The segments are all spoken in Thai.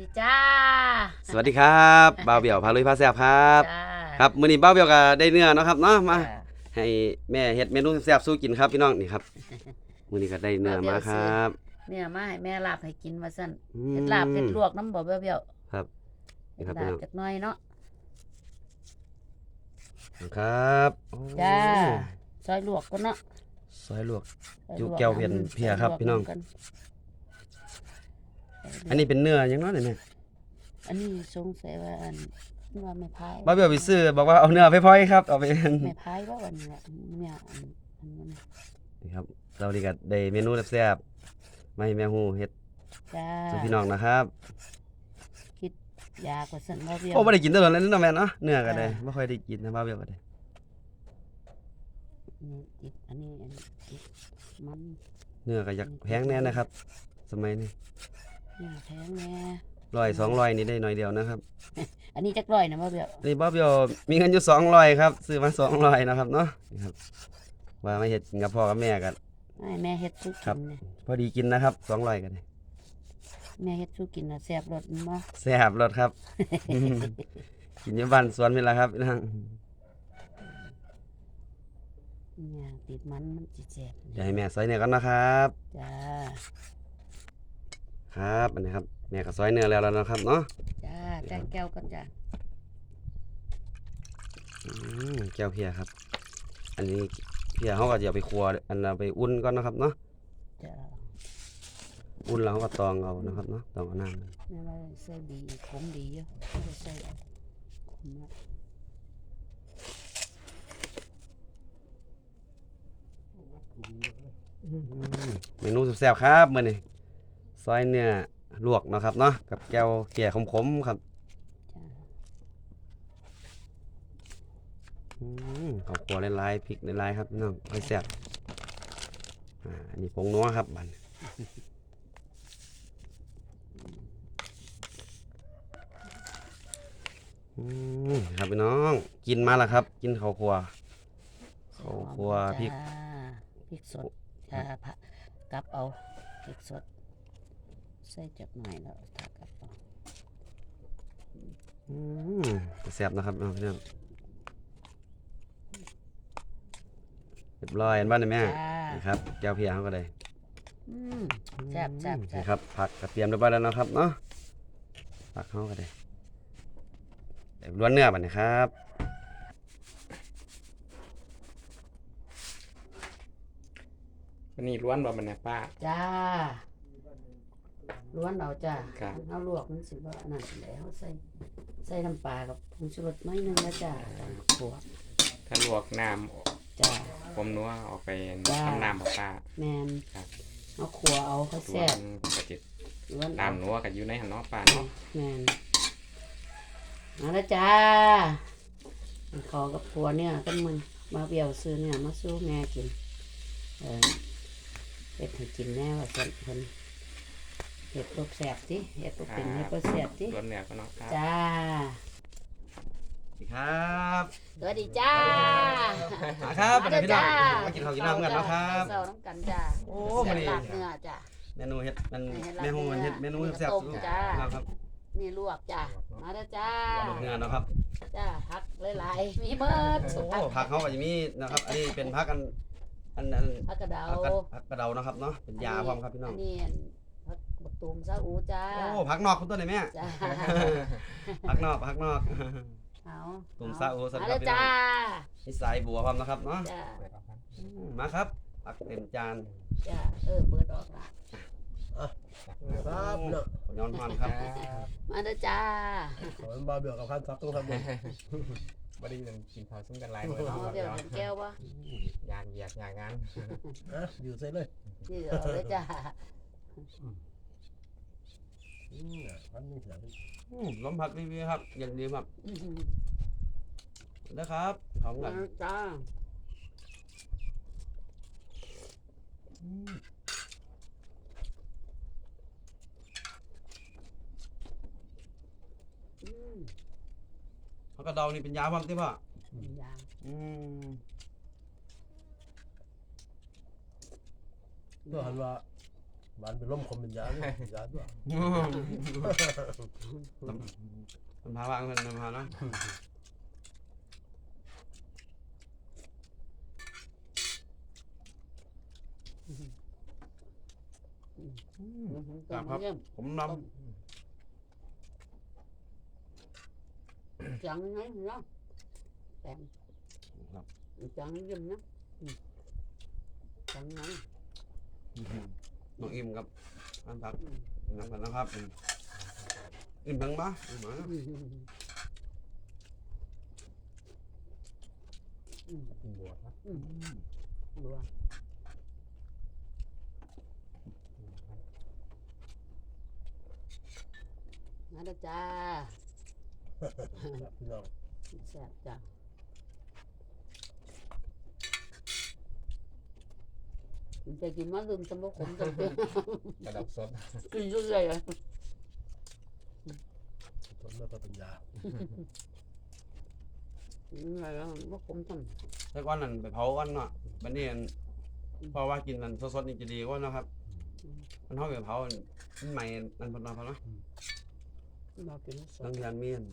ดีจ้า สวัสดีครับบ่าวเบี่ยวพาลุยพาแซ่บครับจ้าครับมื้อนี้บ่าวเบี่ยวก็ได้เนื้อเนาะครับเนาะมาจ้าให้แม่เฮ็ดเมนูแซ่บสู้กินครับพี่น้องนี่ครับมื้อนี้ก็ได้เนื้อมาครับเนี่ยมาให้แม่ลาบให้กินมาสั่นอืมเฮ็ดลาบเฮ็ดลวกน้ำบ่เบี้ยวๆครับนี่เฮ็ดครับลาพี่บน้องจักหน่อยเนาะครับโอ้จ้าซอยลวกก่อนเนาะซอยลวกซอยจุลวแก้วเพียนอืมเพียครับซลวกพี่น้องกั อันนี้เป็นเนื้อหยังเนาะเนี่ยแม่อันนี้สงสัยว่าอันว่าไม่พายบ่าวเบี่ยวไปซื้อบอกว่าเอาเนื้อไปพอยครับเอาไปไม่พายว่าวันนี้อะเนี่ยอันอันนั้นนี่ครับเราดีก็ได้เมนูแซ่บๆมาให้แม่ฮู้เฮ็ดจ้าสู่พี่น้องนะครับคิดยากว่าสั่นบ่เบี้ยวโอ้บ่ได้กินตลอดแล้วเนาะแม่เนาะเนื้อก็ได้บ่ค่อยได้กินนะบ่าวเบี่ยวก็ได้นี่ติดอันนี้อันนี้ติดมันเนื้อก็อยากแพงแน่นะครับ สมัยนี้ เนี่ยแพงแน่ร้อยสองร้อยนี่ได้หน่อยเดียวนะครับ อันนี้จักร้อยนะบ่เบี้ยวนี่บ๊อบโยมีเงินอยู่สองร้อยครับซื้อมาสองร้อยนะครับเนาะนี่ครับ ว่าไม่เห็ดกินกับพ่อกับแม่กัน ให้แม่เฮ็ดสู้ครักิบ นเนี่ยพอดีกินนะครับสองร้อยกันแม่เฮ็ดสู้กินน่ะแซ่บรสมันบ่แซ่บรสครับ กินอยู่บ้านสวนนี่แหละครับพี่น้องเนี่ยติดมันมันสิแซ่บเดี๋ยวให้แม่ซอยเนื้อกันนะครับ จ้า ครับอันนี้ครับแม่ก็ซอยเนื้อแล้วแล้วนะครับเนาะจ้าจ้าแก้วกันจ้าอืมแก้วเพียครับ อันนี้เพียเขาก็จะเอาไปครัวอันเราไปอุ่นก่อนนะครับเนาะจ้าอุ่นแล้วเขาก็ตองเอานะครับเนาะตองเอาน้ำแม่ว่าใส่ดีขมดีอยู่ไม่ได้ใส่เอาขมนะอืมเมนูแซ่บๆครับมื้อนี้ ซอยเนื้อลวกเนาะครับเนาะกับแก้วเกี๊ยขมๆครับจ้าอืมข้าวคั่วหลายๆพริกหลายๆครับพี่น้องค่อยแซ่บอ่าอันนี้ผงนัวครับบัดอืมครับพี่น้อง กินมาแล้วครับ กินข้าวคั่วข้าวคั่วพริกจ้าพริกสดจ้าผักกลับเอาพริกสด ใส่จักหน่อยแล้วถ้ากลับเอาอืมแซ่บนะครับพี่น้องพี่น้องเรียบร้อยเห็นบ้านไหมแม่จ้านี่ครับแก้วเพียเขาก็ได้อืมแซ่บแซ่บแซ่นี่บครับผักกระเทียมเรียบร้อยแล้วนะครับเนาะผักเขาก็ได้เดี๋ยวล้วนเนื้อบัดนี้ครับวันนี้ล้วนบ่มันนะป้า จ้า ล้วนเอาจ้าครับ เอาลวกมันสิว่าอันนั่นแล้วใส่ใส่น้ำปลากับผงชูรสน้อยหนึงนะจ้าขัวถ้าลวกน้จ้าำผมนัวออกไปจ้า ทำน้ำของป้าแมนครับ เอาขัวเอาเขาส่วแซ่บนกระติดล้วนตาเอามนัวกับอยู่ในหันเนาะป้าแมเนาะนมาแล้วจ้าขอกับผัวเนี่ยกันมึงมาเบี่ยวซื้อเนี่ยมาสู้แม่กิน เออเฮ็ดให้กินแน่ว่าสั่นเพิ่น เฮ็ดตัวแซ่บติเฮ็ดตัวเป็นเฮ็ดตัวแซ่บติล้วนเนื้อก็เนาะครับจ้าครับสวัสดีจ้ามาครับมาเดี๋ยวพี่น้องจ้ามากินข้าวกินน้ำกันเนาะครับเสาน้ำกันจ้าโอ้แซ่มื้อบนี้ลาบเนื้อจ้าเมนูเฮ็ดมันให้ลาบแม่ฮู้มันเฮ็ดเนื้เมอนูแซ่บต้มสุดจ้าเราครับนี่ลวกจ้ามาแล้วจ้าลวกเนื้อเนาะครับจ้าผักหลายๆมีเบิดโอ้ผักเขาก็จะมีนะครับ อันนี้เป็นผักอันอันอันผักกระเดาผักกระผักกระเดานะครับเนาะเป็นยาพร้อมครับพี่น้องอันนี้อันผัก บักตูมซาอูจ้า โอ้ผักนอกคุณต้นไหนแม่จ้าผักนอกผักนอกเอาตูมซาอูสำหรับมาแล้วพี่น้องจ้านี่สายบัวพร้อมนะครับเนาะจ้า อืมมาครับผักเต็มจานจ้า เออ เปิดออกละครับเนาะโอ้ย้อนมันครับมาแล้วจ้า ขอเป็นบาเบียวกับพันซักต้องทำบุญบ่ได้เงินกินข้าวซุ่มกันหลายมื้อเอาเนาะเดี๋ยวเป็นแก้ววะยานเหยียกยางงานนะอยู่เส้นเลยนี่เอาเลยจ้า อืมอะพันหนึ่งเสียงอืมล้มผักรีวิวครับเย็นดีครับอื้อหือนะครับพร้อมกัมานแล้วจ้าอืมผักกระเดานี่เป็นยาพร้อมที่ป่ะยางอืมตัวหันว่า หวานเป็นลมคมเป็นยาเนี่ยยาด้วยน้ำพาวางเพิ่นน้ำพาเนาะต้มเยี่ยมผมนจังไงเนาะแต่ำครับจังเยี่ยมนะอืมจังไง น้องอิ่มกับอันพักอืมน้ำกันนะครับอืมอิ่มทั้งบ้าอิ่มมาอืมอืมกินบวชครับอืมบัวมาเด้อจ้าพี่น้องแซ่บจ้ะมัน จะกินมาลืมตำบกขมตำเปรี้ยวกระดับสดกินเรื่อยอะทนแล้วก็เป็นยาอะไรอะบกขมตแต่ก่อนนั่นไปเผาวันเนาะบัดนี้อันเพราะว่ากินนั่นสดๆนี่จะดีกว่าเนาะครับ มันเฮาไปเผาอันมันใหม่นั่นเพิ่นเนาะครับเนาะำมากินสบางดทีอันมีอัน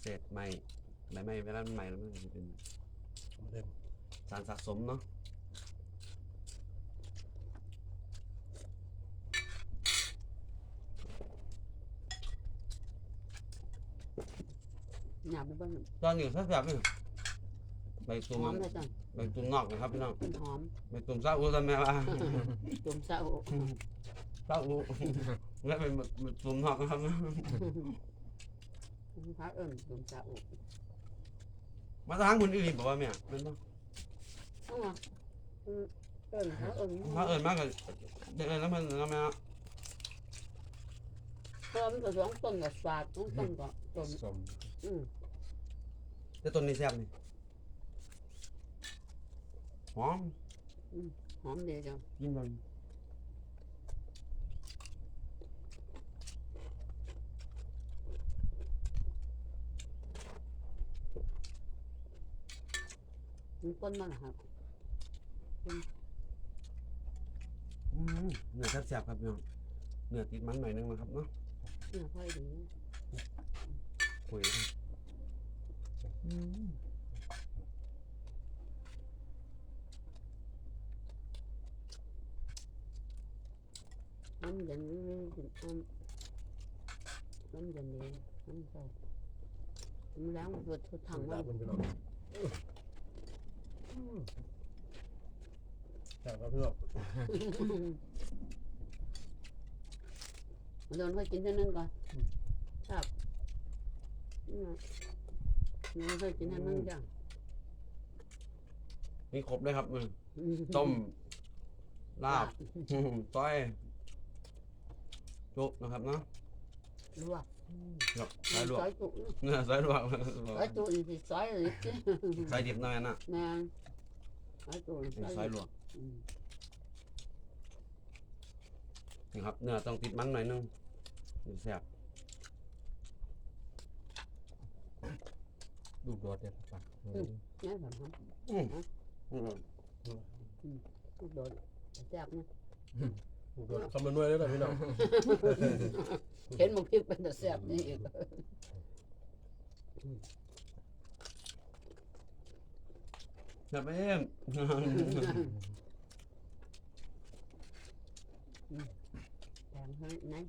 เศษใหม่ใบไม้เวลามันใหม่แล้วมันจะเป็นเต็มสารสะสมเนาะ หยาบไปบ้างตอนนี้แซ่บๆนี่ใบหตุ่มอมเลยจ้ะใบตุ่มนอกนะครับพี่น้องมันหอมใบตุ่มซาอุซั่นแม่ว่าจุ่มเศร้าซาอุแล้วเป็นใบตุ่มนอกนะครับพระเอิญจุ่มเศร้ามาทางคุณอีหลีบอกว่าแม่แม่นบ่เอามาเอิญพระเอิญถ้าเอิ้นมากก็เด็กเอิ้นแล้วมันแล้วแม่เนาะเพิ่มก็สองต้นกับสาดสองต้นกับต้นสมอืม แต่ต้นนี้แซ่บนี่หอมหอมดีจังกินมันมันต้นมันครับอืมเนื้อแซ่บๆครับพี่น้องเนื้อติดมันหน่อยนึงนะครับเนาะ เนี่ยค่อยดีคุยครับอืม น้ำเย็นกินน้ำน้ำเย็นดีน้ำใส่มันล้างเปิดทุกถังยามันเป็นพี่น้องแซ่บครับพี่อมันโดนค่อยกินเท่านึงก่อนครับนี่ นะมันค่อยกินเท่านึงจ้ะมีครบเลยครับมือต้ม ลาบต้อยจุนะครับเนาะลวกเนาะสายลวกซอยจุเนื้อสายลวกซอยจุนี่สิซอยลิบสิสายดิบหน่อยนะแม่นซอยจุนี่เป็นสายลวกอืมนี่ครับเนื้อต้องติดมันหน่อยนึงถึงแซ่บ ดูโดดเนี่ยครับนี่แบบนั้นอืมลูกโดนแซ่บนะโดนคำนวณเลยนะพี่น้องเห็นมันพริกเป็นแต่แซ่บนี่อีกแซ่บเองแพงเฮ้ยนั่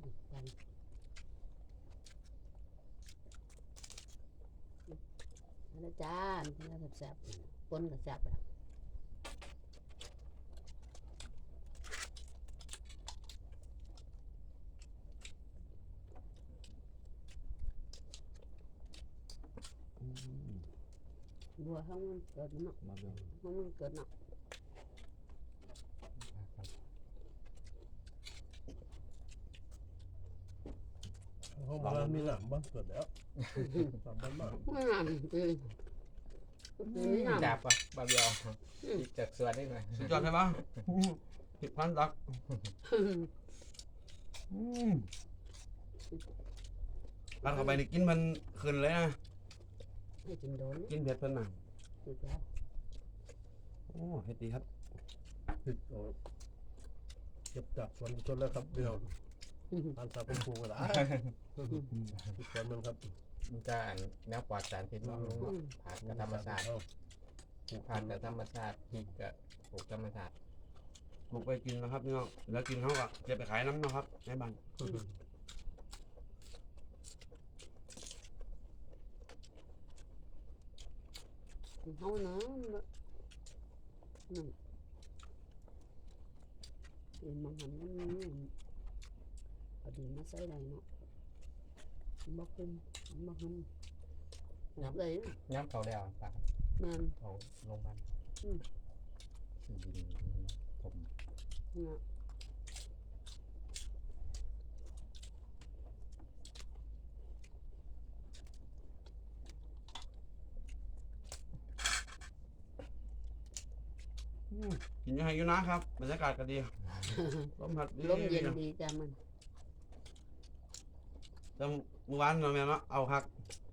นแพงแล้วจ้ามันก็แซ่บๆปนกับแซ่บอะบัวห้องมันเกิดเนาะมาเบิ่งห้องมันเกิดเนาะ ห้องบ้านมีหนาม บ้างเกิดแล้วสามบ้านมากงามจริงนี่งามจับอะบาเบียวอีกจากสวนได้ไหมสุดยอดใช่ปะผิดพันตักอืมกัดเข้าไปนี่กินมันขึ้นเลยนะให้กินโดนกินเผ็ดเพิ่นน่ะสุดแล้วโอ้เฮ็ดดีครับผิดโอ้เก็บจากสวนชนแล้วครับพี่น้อ งอันสาผมปลูกไว้หลายที่สวนมันครับมันจะอันแนวปลอดสารพิษเนาะลุงเนาะผักกับธรรมชาติเอปลูกผักกับธรรมชาติพริกกับปลูกธรรมชาติปลูกไปกินนะครับพี่น้องแล้วกินเขาก็เก็บไปขายน้ำนะครับในบ้านเฮานะนั่นเห็นมันหันมันนี่ เอาดินมาใส่ได้เนาะบ่คุ้มบ่คุ้มนับเลยย้ำเขาแล้วปลาแม่นเขาลงบ้านอืมดินผมเนี่ยกินยังไงอยู่นะครับบรรยากาศก็ดีลมพัดดีลมเย็นดีจ้ะมัน แต่เมื่อวานเราแม่เนาะเอาคัก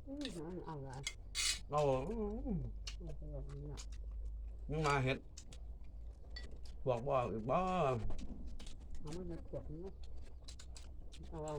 อืมเอาละเราอื้อเอาไปแบบนี้ล่ะยังมาเห็ดบอกบ่อีกบ่เอามันขวดนี้เอาเอา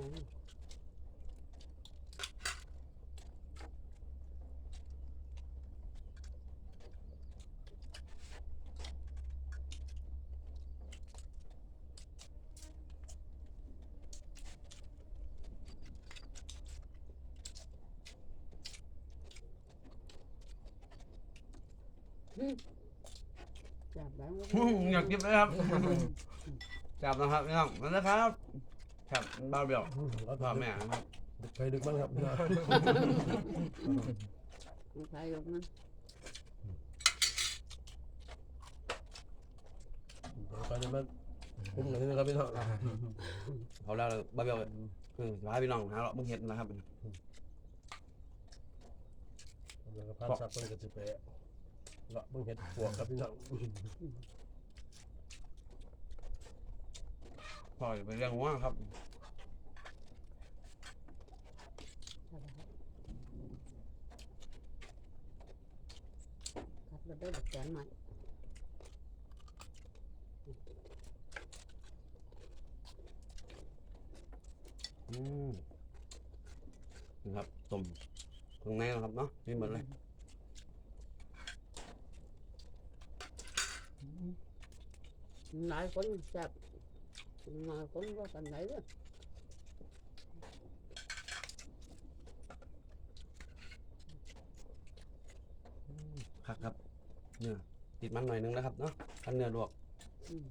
จับแล้ว อื้ออยากกินเลยครับ จับนะครับพี่น้องนั่นนะครับครับบ้าวเบี้ยวแล้วพ่อแม่นะครับดึกไปดึกบ้างครับพี่น้องใครยกนั้นเดี๋ยวไปจะมาคุ้มกันนี่นะครับพี่น้องเขาแล้วบ้าวเบี้ยวคือพาพี่น้องหาเราะมึงเห็ดนะครับเดี๋ยวก็พาสับต้นกระติไปเลาะเบิ่งเห็ดปวกครับพี่น้อง พ่ออย่าไปเรื่องหัวครับขับรถได้แบบแสนหน่อยอืมนะครับต้มตรงในนะครับเนาะมีหมดเลยหลายคนจับ หลายคนก็กันไหนเลยครับครับเนื้อติดมันหน่อยนึงนะครับเนาะกันเนื้อลวกอืม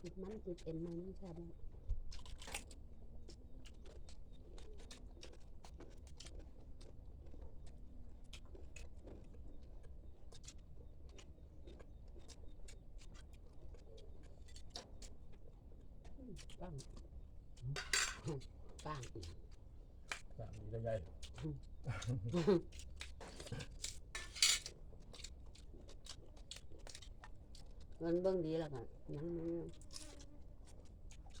ติดมันติดเอ็นมันไม่ใช่ไหม อืมปังปังสามดีใหญ่เงินเบื้องดีแล้วกันยังไม่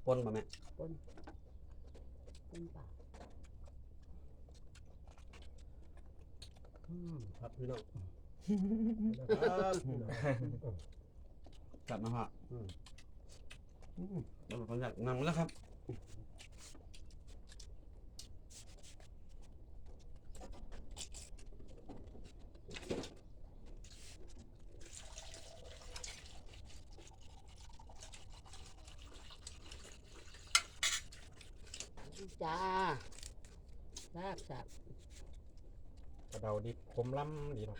ปนมาแม่เป็นป่าอืมครับพี่น้องนะครับพี่น้องจับนะพ่ออื มอืมเราขออยากนั่งแล้วครับจ้าลากสับกระเดาดิบคมล้ำดีเนาะ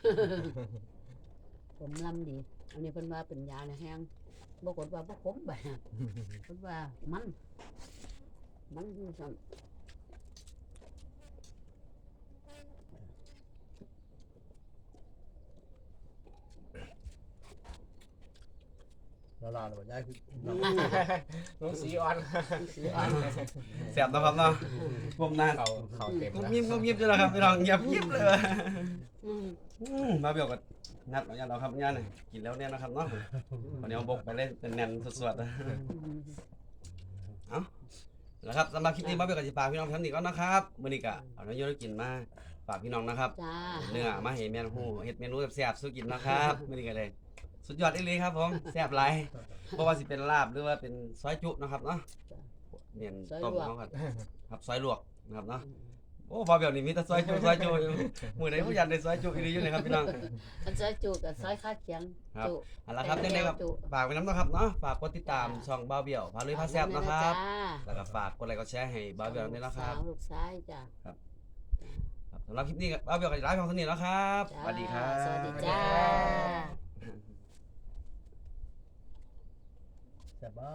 ผมลำดี อันนี้เพิ่นว่าเป็นยาในแห้งปรากฏว่าบ่ขมแบบเพิ่นว่ามัน มันคือสั่นละลายแล้วย้ายคือลุงสีอ่อนมันสีอ่อนแสบนะครับเนาะผมนานเขาเขาเต็มงุบแล้วยิบงุบยิบจ้ะนะครับพี่น้องเงียบยิบเลยว่ะอืมอืมมาเบี้ยวกับ งัดเอาอย่างเราครับงานนี่กินแล้วเนี่ยนะครับเนาะวันนี้เอาบกไปเล่นแน่นๆสดๆนะแล้วครับสำหรับคลิปนี้มาเบี้ยวกับจิปากพี่น้องท่านนี้ก็นะครับมื้อนี้ก็เอาเนื้อโยนกินมาฝากพี่น้องนะครับจ้าเนื้อมาเห็นเมนูเฮ็ดเมนูแซ่บๆสู้กินนะครับมื้อนี้ก็เลย สุดยอดอีหลีครับผมแซ่บหลายเพราะว่าสิเป็นลาบหรือว่าเป็นซอยจุนะครับเนาะเนียนต้มเนาะครับครับซอยลวกนะครับเนาะ โอ้พอแบบนี้มีแต่ซอยจุซอยจุอยู่มื้อไหนผู้ยันได้ซอยจุอีหลีอยู่เลยครับพี่น้อง อันซอยจุกับซอยคาดเคียงครับ จุเอาละครับยังไงครับจุฝากไว้น้ำนะครับเนาะฝากกดติดตามช่องบ้าวเบี้ยวพาลุยพาแซ่บนะครับจ้าแล้วก็ฝากกดไลค์กดแชร์ให้บ้าวเบี้ยวด้วยนะครับลูกสาวลูกชายจ้าครับสำหรับคลิปนี้ก็บ้าวเบี้ยวก็จะไลฟ์ของสนิทแล้วครับสจ้าวัสดีครับสวัสดีจ้าแต่บ้า